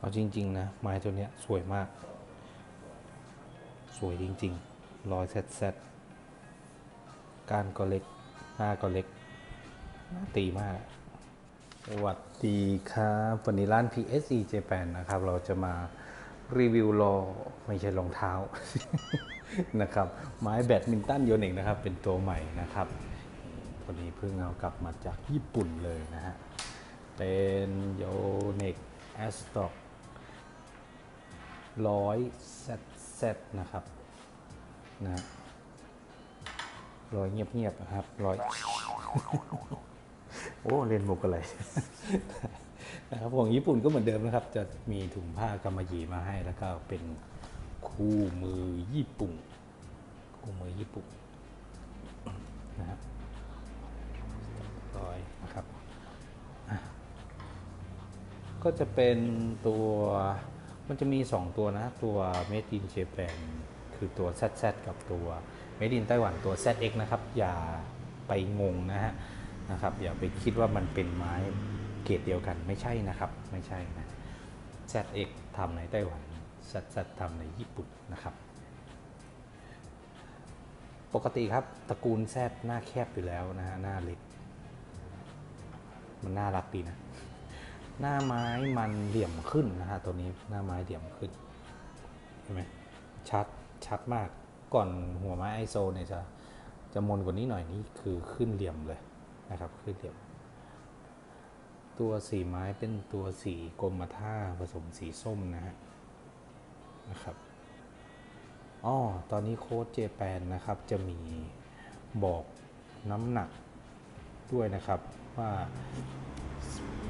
เอาจริง ๆ นะ ไม้ตัวเนี้ยสวยมาก สวยจริง ๆ รอยแซดแซดก้านก็เล็ก หน้าก็เล็กหน้าตีมาก สวัสดีครับ วันนี้ร้าน PSE Japan นะครับ เราจะมารีวิวรอไม่ใช่รองเท้านะครับ ไม้แบดมินตันโยเนกนะครับ เป็นตัวใหม่นะครับพอดีเพิ่งเอากลับมาจากญี่ปุ่นเลยนะฮะ เป็นโยเนกแอสต็อก ร้อยเซตนะครับนะร้อยเงียบๆนะครับร้อยโอ้เรียนมุกอะไรนะครับของญี่ปุ่นก็เหมือนเดิมนะครับ จะมีถุงผ้ากำมะหยี่มาให้แล้วก็เป็นคู่มือญี่ปุ่น คู่มือญี่ปุ่นนะครับร้อยนะครับ ก็จะเป็นตัว มันจะมี 2 ตัวนะ ตัว Made in Japan คือตัว ZZ กับตัว Made in ไต้หวันตัว ZX นะครับ อย่าไปงงนะฮะนะครับ อย่าไปคิดว่ามันเป็นไม้เกรดเดียวกันไม่ใช่นะครับ ไม่ใช่นะ ZX ทำในไต้หวัน ZZ ทำในญี่ปุ่นนะครับ ปกติครับตระกูลแซดหน้าแคบอยู่แล้วนะฮะหน้าเล็กมันน่ารักดีนะ หน้าไม้มันเหลี่ยมขึ้นนะฮะตัวนี้หน้าไม้เหลี่ยมขึ้นเห็นไหมชัดชัดมากก่อนหัวไม้ไอโซเนี่ยจะจะมนกว่านี้หน่อยนี่คือขึ้นเหลี่ยมเลยนะครับขึ้นเหลี่ยม ตัวสีไม้เป็นตัวสีกรมท่าผสมสีส้มนะฮะนะครับอ๋อตอนนี้โค้ดเจแปนนะครับจะมีบอกน้ำหนักด้วยนะครับว่า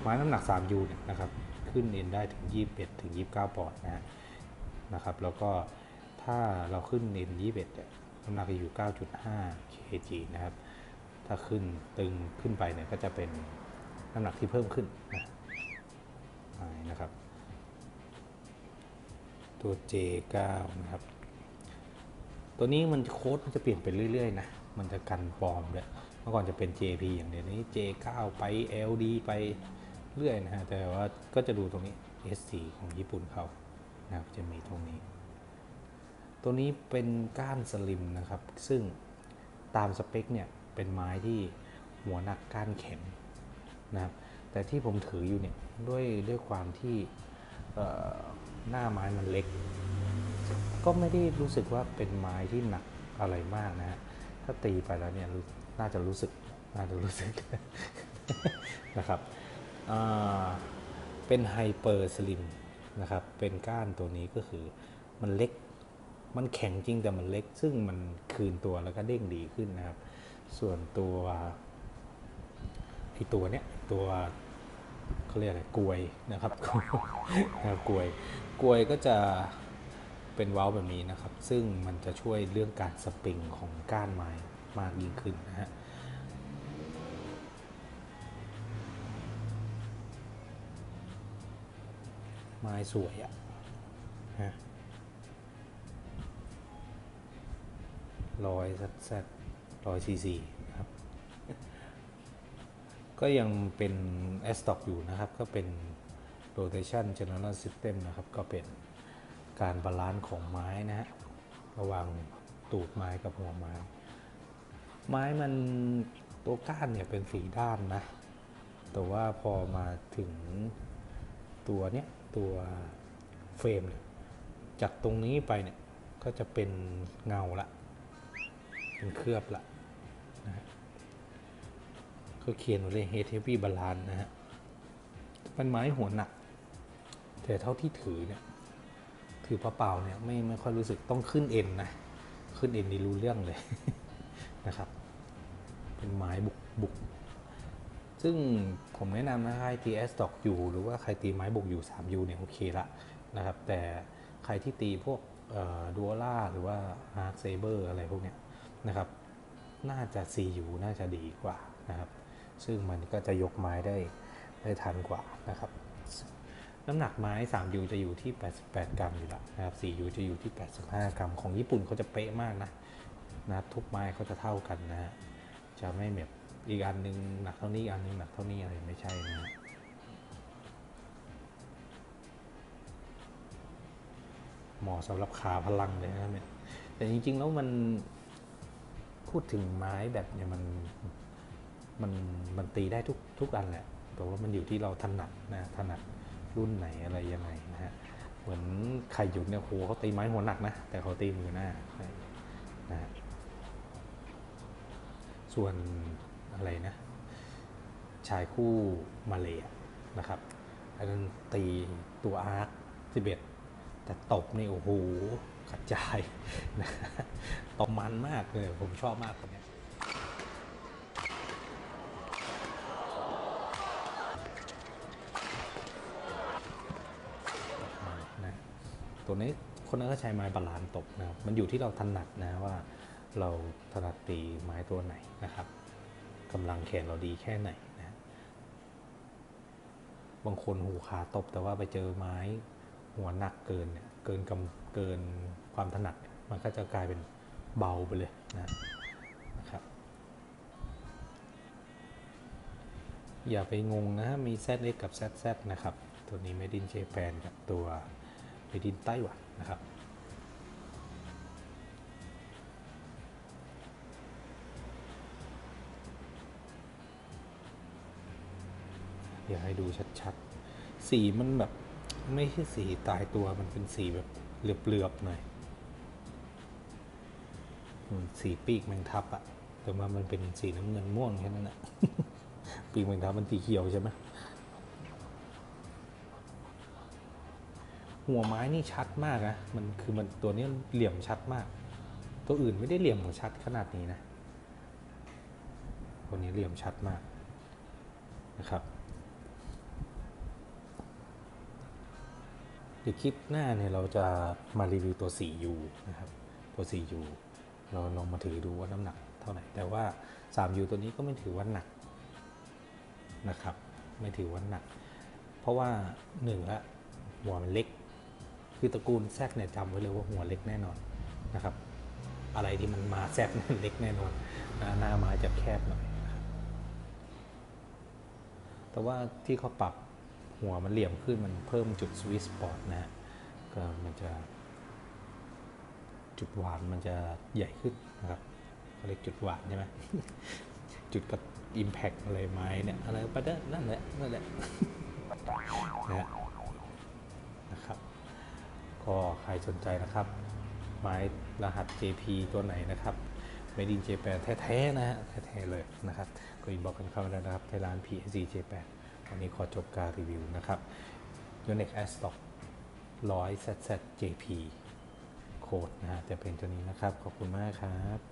ไม้น้ำหนัก3ยูเนี่ยนะครับขึ้นเอ็นได้ถึง 21 ถึง 29 ปอนด์นะฮะนะครับ แล้วก็ถ้าเราขึ้นเอ็น21เนี่ยน้ำหนักจะอยู่ 9.5 kg นะครับ ถ้าขึ้นตึงขึ้นไปเนี่ยก็จะเป็นน้ำหนักที่เพิ่มขึ้นนะนะครับ ตัว J9 นะครับ ตัวนี้มันโค้ดมันจะเปลี่ยนไปเรื่อยๆนะ มันจะกันปลอมเลยเมื่อก่อนจะเป็น JP อย่างเดียวนี้ J9 ไป LD ไป เรื่อยนะฮะ แต่ว่าก็จะดูตรงนี้ S4 ของญี่ปุ่นเขานะครับจะมีตรงนี้ ตัวนี้เป็นก้านสลิมนะครับ ซึ่งตามสเปคเนี่ยเป็นไม้ที่หัวหนักก้านแข็งนะครับ แต่ที่ผมถืออยู่เนี่ยด้วยด้วยความที่หน้าไม้มันเล็ก ก็ไม่ได้รู้สึกว่าเป็นไม้ที่หนักอะไรมากนะฮะ ถ้าตีไปแล้วเนี่ยน่าจะรู้สึก น่าจะรู้สึกนะครับ เป็นไฮเปอร์สลิมนะครับ เป็นก้านตัวนี้ก็คือมันเล็ก มันแข็งจริงแต่มันเล็ก ซึ่งมันคืนตัวแล้วก็เด้งดีขึ้นนะครับ ส่วนตัวไอตัวเนี้ยตัวเขาเรียกอะไรกลวยนะครับนะครับกลวยกลวยก็จะเป็นเว้าแบบนี้นะครับ ซึ่งมันจะช่วยเรื่องการสปริงของก้านไม้มากยิ่งขึ้นนะฮะ ไม้สวยอะฮะร้อยแซดร้อยซีซีครับ ก็ยังเป็นแอสต็อกอยู่นะครับ ก็เป็น rotation general system นะครับ ก็เป็นการบาลานซ์ของไม้นะฮะ ระหว่างตูดไม้กับหัวไม้ ไม้มันตัวก้านเนี่ยเป็นสีด้านนะ แต่ว่าพอมาถึงตัวเนี้ย ตัวเฟรมเนี่ยจากตรงนี้ไปเนี่ยก็จะเป็นเงาละ เป็นเคลือบละนะฮะก็เขียนไว้เลย Head Heavy Balance นะฮะเป็นไม้หัวหนัก แต่เท่าที่ถือเนี่ยถือเปล่าๆเนี่ยไม่ไม่ค่อยรู้สึกต้องขึ้นเอ็นนะ ขึ้นเอ็นนี่รู้เรื่องเลยนะครับ เป็นไม้บุกบุก ซึ่งผมแนะนำนะใครตี S ตอกอยู่หรือว่าใครตีไม้บุกอยู่ 3U เนี่ยโอเคละนะครับ แต่ใครที่ตีพวกดูอล่าหรือว่า Arc Saber อร์อะไรพวกเนี้ยนะครับ น่าจะ CU น่าจะดีกว่านะครับ ซึ่งมันก็จะยกไม้ได้ได้ทันกว่านะครับ น้ำหนักไม้ 3U จะอยู่ที่ 88 กรัมอยู่แล้วนะครับ 4U จะอยู่ที่ 85 กรัม ของญี่ปุ่นเขาจะเป๊ะมากนะนะทุกไม้เขาจะเท่ากันนะฮะจะไม่แบบ อีกอันหนึ่งหนักเท่านี้อันหนึงหนักเท่านี้อะไรไม่ใช่นะเหมาะสำหรับขาพลังเลยนะเนี่ยแต่จริง ๆ แล้วมันพูดถึงไม้แบบเนี่ยมันมันมันตีได้ทุกทุกอันแหละแต่ว่ามันอยู่ที่เราถนัดนะถนัดรุ่นไหนอะไรยังไงนะฮะเหมือนใครหยุดเนี่ยโหเขาตีไม้หัวหนักนะแต่เขาตีมือหน้านะฮะส่วน อะไรนะ ชายคู่มาเลยนะครับอันนั้นตีตัวอาร์คสิบเอ็ดแต่ตบนี่โอ้โหกระจายนะตบมันมากเลย ผมชอบมากคนเนี้ยนะตัวนี้คนนั้นก็ใช้ไม้บาลานตบนะครับ มันอยู่ที่เราถนัดนะว่าเราถนัดตีไม้ตัวไหนนะครับ กำลังแขนเราดีแค่ไหนนะบางคนหูขาตบแต่ว่าไปเจอไม้หัวหนักเกินเนี่ยเกินกำเกินความถนัดมันก็จะกลายเป็นเบาไปเลยนะนะครับอย่าไปงงนะมี ZX กับ ZZ นะครับ ตัวนี้ Made in Japan กับตัว Made in ไต้หวันนะครับ อยากให้ดูชัดๆ สีมันแบบไม่ใช่สีตายตัวมันเป็นสีแบบเหลือบๆหน่อยสีปีกแมงทับอะแต่ว่ามันเป็นสีน้ำเงินม่วงแค่นั้นอะปีกแมงทับมันสีเขียวใช่ไหมหัวไม้นี่ชัดมากนะมันคือมันตัวนี้เหลี่ยมชัดมาก ตัวอื่นไม่ได้เหลี่ยมชัดขนาดนี้นะตัวนี้เหลี่ยมชัดมากนะครับ เดี๋ยวคลิปหน้าเนี่ยเราจะมารีวิวตัว 4U นะครับ ตัว 4U เราลองมาถือดูว่าน้ำหนักเท่าไหร่ แต่ว่า 3U ตัวนี้ก็ไม่ถือว่าหนักนะครับ ไม่ถือว่าหนัก เพราะว่าหนึ่งละหัวมันเล็ก คือตระกูลแซกเนี่ยจำไว้เลยว่าหัวเล็กแน่นอนนะครับ อะไรที่มันมาแซกเล็กแน่นอนหน้าม้จะแคบหน่อยแต่ว่าที่เขาปรับ หัวมันเหลี่ยมขึ้นมันเพิ่มจุดสวิสปอร์ตนะฮะก็มันจะ จุดหวานมันจะใหญ่ขึ้นนะครับเขาเรียกจุดหวานใช่ไหมจุดกับอิมแพกอะไรไม้เนี่ยอะไรไปได้นั่นแหละนั่นแหละนะนะครับ ก็ใครสนใจนะครับ ไม้รหัส JP ตัวไหนนะครับ Made in Japan แท้ๆนะฮะแท้ๆเลยนะครับก็อินบอกกันเข้ามาได้นะครับที่ร้าน PSC Japan วันนี้ขอจบการรีวิวนะครับ Yonex a s t o c 100 ZZ JP โค้ดนะฮะจะเป็นตัวนี้นะครับ ขอบคุณมากครับ